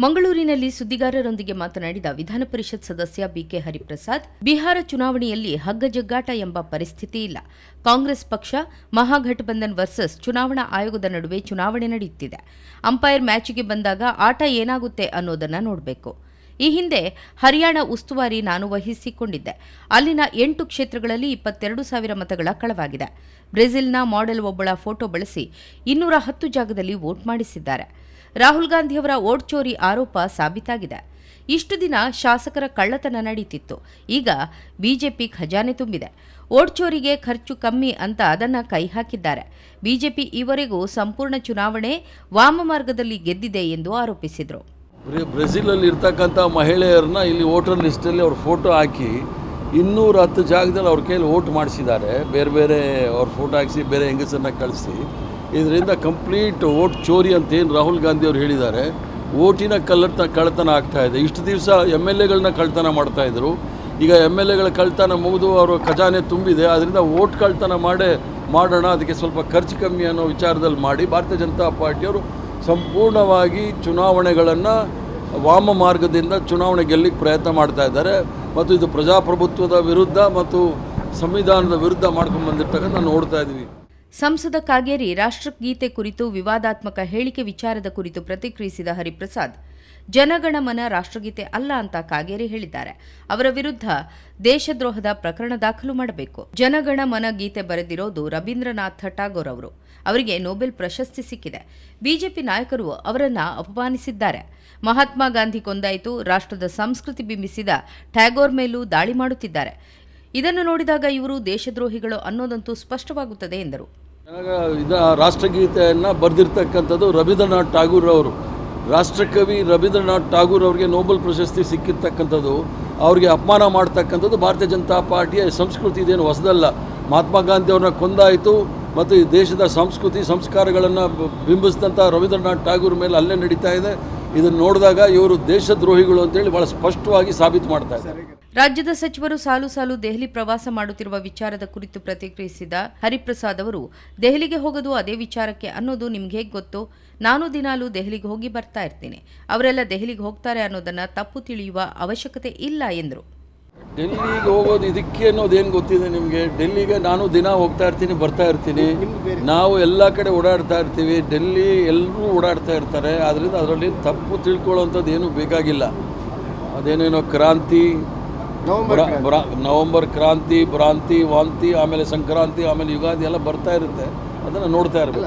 ಮಂಗಳೂರಿನಲ್ಲಿ ಸುದ್ದಿಗಾರರೊಂದಿಗೆ ಮಾತನಾಡಿದ ವಿಧಾನ ಪರಿಷತ್ ಸದಸ್ಯ ಬಿಕೆ ಹರಿಪ್ರಸಾದ್, ಬಿಹಾರ ಚುನಾವಣೆಯಲ್ಲಿ ಹಗ್ಗಜಗ್ಗಾಟ ಎಂಬ ಪರಿಸ್ಥಿತಿ ಇಲ್ಲ. ಕಾಂಗ್ರೆಸ್ ಪಕ್ಷ, ಮಹಾಗಠಬಂಧನ್ ವರ್ಸಸ್ ಚುನಾವಣಾ ಆಯೋಗದ ನಡುವೆ ಚುನಾವಣೆ ನಡೆಯುತ್ತಿದೆ. ಅಂಪೈರ್ ಮ್ಯಾಚ್ಗೆ ಬಂದಾಗ ಆಟ ಏನಾಗುತ್ತೆ ಅನ್ನೋದನ್ನ ನೋಡಬೇಕು. ಈ ಹಿಂದೆ ಹರಿಯಾಣ ಉಸ್ತುವಾರಿ ನಾನು ವಹಿಸಿಕೊಂಡಿದ್ದೆ. ಅಲ್ಲಿನ ಎಂಟು ಕ್ಷೇತ್ರಗಳಲ್ಲಿ ಇಪ್ಪತ್ತೆರಡು ಸಾವಿರ ಮತಗಳ ಕಳವಾಗಿದೆ. ಬ್ರೆಜಿಲ್ನ ಮಾಡೆಲ್ ಒಬ್ಬಳ ಫೋಟೋ ಬಳಸಿ ಇನ್ನೂರ ಹತ್ತು ಜಾಗದಲ್ಲಿ ವೋಟ್ ಮಾಡಿಸಿದ್ದಾರೆ. ರಾಹುಲ್ ಗಾಂಧಿಯವರ ವೋಟ್ ಚೋರಿ ಆರೋಪ ಸಾಬೀತಾಗಿದೆ. ಇಷ್ಟು ದಿನ ಶಾಸಕರ ಕಳ್ಳತನ ನಡೀತಿತ್ತು. ಈಗ ಬಿಜೆಪಿ ಖಜಾನೆ ತುಂಬಿದೆ. ಓಟ್ ಚೋರಿಗೆ ಖರ್ಚು ಕಮ್ಮಿ ಅಂತ ಅದನ್ನು ಕೈ ಹಾಕಿದ್ದಾರೆ. ಬಿಜೆಪಿ ಈವರೆಗೂ ಸಂಪೂರ್ಣ ಚುನಾವಣೆ ವಾಮ ಮಾರ್ಗದಲ್ಲಿ ಗೆದ್ದಿದೆ ಎಂದು ಆರೋಪಿಸಿದರು. ಬ್ರೆ- ಬ್ರೆಜಿಲಲ್ಲಿ ಇರ್ತಕ್ಕಂಥ ಮಹಿಳೆಯರನ್ನ ಇಲ್ಲಿ ವೋಟರ್ ಲಿಸ್ಟಲ್ಲಿ ಅವ್ರ ಫೋಟೋ ಹಾಕಿ ಇನ್ನೂರ ಹತ್ತು ಜಾಗದಲ್ಲಿ ಅವ್ರ ಕೈಯಲ್ಲಿ ವೋಟ್ ಮಾಡಿಸಿದ್ದಾರೆ. ಬೇರೆ ಬೇರೆ ಅವ್ರ ಫೋಟೋ ಹಾಕಿಸಿ, ಬೇರೆ ಹೆಂಗಸನ್ನ ಕಳಿಸಿ. ಇದರಿಂದ ಕಂಪ್ಲೀಟ್ ವೋಟ್ ಚೋರಿ ಅಂತ ಏನು ರಾಹುಲ್ ಗಾಂಧಿ ಅವರು ಹೇಳಿದ್ದಾರೆ. ಓಟಿನ ಕಳ್ಳತ, ಕಳ್ಳತನ ಆಗ್ತಾ ಇದೆ. ಇಷ್ಟು ದಿವಸ ಎಂ ಎಲ್ ಎಗಳನ್ನ ಕಳ್ತನ ಮಾಡ್ತಾಯಿದ್ರು ಈಗ ಎಂ ಎಲ್ ಎಗಳ ಕಳ್ತನ ಮುಗಿದು ಅವರು ಖಜಾನೆ ತುಂಬಿದೆ. ಅದರಿಂದ ವೋಟ್ ಕಳ್ತನ ಮಾಡೇ ಮಾಡೋಣ, ಅದಕ್ಕೆ ಸ್ವಲ್ಪ ಖರ್ಚು ಕಮ್ಮಿ ಅನ್ನೋ ವಿಚಾರದಲ್ಲಿ ಮಾಡಿ, ಭಾರತೀಯ ಜನತಾ ಪಾರ್ಟಿಯವರು ಸಂಪೂರ್ಣವಾಗಿ ಚುನಾವಣೆಗಳನ್ನು ವಾಮ ಮಾರ್ಗದಿಂದ ಚುನಾವಣೆ ಗೆಲ್ಲಿಕ್ಕೆ ಪ್ರಯತ್ನ ಮಾಡ್ತಾ ಇದ್ದಾರೆ. ಮತ್ತು ಇದು ಪ್ರಜಾಪ್ರಭುತ್ವದ ವಿರುದ್ಧ ಮತ್ತು ಸಂವಿಧಾನದ ವಿರುದ್ಧ ಮಾಡ್ಕೊಂಡು ಬಂದಿರ್ತಕ್ಕಂಥ ನೋಡ್ತಾ ಇದ್ದೀವಿ ಸಂಸದ ಕಾಗೇರಿ ರಾಷ್ಟ್ರಗೀತೆ ಕುರಿತು ವಿವಾದಾತ್ಮಕ ಹೇಳಿಕೆ ವಿಚಾರದ ಕುರಿತು ಪ್ರತಿಕ್ರಿಯಿಸಿದ ಹರಿಪ್ರಸಾದ್, ಜನಗಣಮನ ರಾಷ್ಟ್ರಗೀತೆ ಅಲ್ಲ ಅಂತ ಕಾಗೇರಿ ಹೇಳಿದ್ದಾರೆ. ಅವರ ವಿರುದ್ಧ ದೇಶದ್ರೋಹದ ಪ್ರಕರಣ ದಾಖಲು ಮಾಡಬೇಕು. ಜನಗಣಮನ ಗೀತೆ ಬರೆದಿರೋದು ರವೀಂದ್ರನಾಥ ಠಾಗೋರ್ ಅವರು. ಅವರಿಗೆ ನೊಬೆಲ್ ಪ್ರಶಸ್ತಿ ಸಿಕ್ಕಿದೆ. ಬಿಜೆಪಿ ನಾಯಕರು ಅವರನ್ನ ಅಪಮಾನಿಸಿದ್ದಾರೆ. ಮಹಾತ್ಮ ಗಾಂಧಿ ಕೊಂದಾಯಿತು, ರಾಷ್ಟ್ರದ ಸಂಸ್ಕೃತಿ ಬಿಂಬಿಸಿದ ಟ್ಯಾಗೋರ್ ಮೇಲೂ ದಾಳಿ ಮಾಡುತ್ತಿದ್ದಾರೆ. ಇದನ್ನು ನೋಡಿದಾಗ ಇವರು ದೇಶದ್ರೋಹಿಗಳು ಅನ್ನೋದಂತೂ ಸ್ಪಷ್ಟವಾಗುತ್ತದೆ ಎಂದರು. ಇದ ರಾಷ್ಟ್ರಗೀತೆಯನ್ನು ಬರೆದಿರ್ತಕ್ಕಂಥದ್ದು ರವೀಂದ್ರನಾಥ್ ಠಾಗೂರ್ ಅವರು. ರಾಷ್ಟ್ರಕವಿ ರವೀಂದ್ರನಾಥ್ ಠಾಗೂರ್ ಅವರಿಗೆ ನೋಬೆಲ್ ಪ್ರಶಸ್ತಿ ಸಿಕ್ಕಿರ್ತಕ್ಕಂಥದ್ದು, ಅವರಿಗೆ ಅಪಮಾನ ಮಾಡ್ತಕ್ಕಂಥದ್ದು ಭಾರತೀಯ ಜನತಾ ಪಾರ್ಟಿಯ ಸಂಸ್ಕೃತಿ ಇದೇನು ಹೊಸದಲ್ಲ. ಮಹಾತ್ಮ ಗಾಂಧಿ ಅವ್ರನ್ನ ಕೊಂದಾಯಿತು ಮತ್ತು ಈ ದೇಶದ ಸಂಸ್ಕೃತಿ ಸಂಸ್ಕಾರಗಳನ್ನು ಬಿಂಬಿಸಿದಂಥ ರವೀಂದ್ರನಾಥ್ ಠಾಗೂರ್ ಮೇಲೆ ಅಲ್ಲೇ ನಡೀತಾ ಇದೆ. ಇದನ್ನು ನೋಡಿದಾಗ ಇವರು ದೇಶದ್ರೋಹಿಗಳು ಅಂತೇಳಿ ಭಾಳ ಸ್ಪಷ್ಟವಾಗಿ ಸಾಬೀತು ಮಾಡ್ತಾ ಇದ್ದಾರೆ. ರಾಜ್ಯದ ಸಚಿವರು ಸಾಲು ಸಾಲು ದೆಹಲಿ ಪ್ರವಾಸ ಮಾಡುತ್ತಿರುವ ವಿಚಾರದ ಕುರಿತು ಪ್ರತಿಕ್ರಿಯಿಸಿದ ಹರಿಪ್ರಸಾದ್ ಅವರು, ದೆಹಲಿಗೆ ಹೋಗೋದು ಅದೇ ವಿಚಾರಕ್ಕೆ ಅನ್ನೋದು ನಿಮ್ಗೆ ಹೇಗೆ ಗೊತ್ತು? ನಾನು ದಿನಾಲೂ ದೆಹಲಿಗೆ ಹೋಗಿ ಬರ್ತಾ ಇರ್ತೀನಿ. ಅವರೆಲ್ಲ ದೆಹಲಿಗೆ ಹೋಗ್ತಾರೆ ಅನ್ನೋದನ್ನ ತಪ್ಪು ತಿಳಿಯುವ ಅವಶ್ಯಕತೆ ಇಲ್ಲ, ಎಂದರು. ಡೆಲ್ಲಿಗೆ ಹೋಗೋದು ಇದಕ್ಕೆ ಅನ್ನೋದೇನು ಗೊತ್ತಿದೆ ನಿಮಗೆ? ಡೆಲ್ಲಿಗೆ ನಾನು ದಿನ ಹೋಗ್ತಾ ಇರ್ತೀನಿ, ಬರ್ತಾ ಇರ್ತೀನಿ. ನಾವು ಎಲ್ಲ ಕಡೆ ಓಡಾಡ್ತಾ ಇರ್ತೀವಿ. ಡೆಲ್ಲಿ ಎಲ್ಲರೂ ಓಡಾಡ್ತಾ ಇರ್ತಾರೆ. ಆದ್ದರಿಂದ ಅದರಲ್ಲಿ ತಪ್ಪು ತಿಳ್ಕೊಳ್ಳೋವಂಥದ್ದು ಏನೂ ಬೇಕಾಗಿಲ್ಲ. ಅದೇನೇನೋ ಕ್ರಾಂತಿ ಬ್ರ- ಬ್ರ- ನವಂಬರ್ ಕ್ರಾಂತಿ ಭ್ರಾಂತಿ ವಾಂತಿ ಆಮೇಲೆ ಸಂಕ್ರಾಂತಿ ಆಮೇಲೆ ಯುಗಾದಿ ಎಲ್ಲ ಬರ್ತಾ ಇರುತ್ತೆ. ಅದನ್ನು ನೋಡ್ತಾ ಇರಬೇಕು.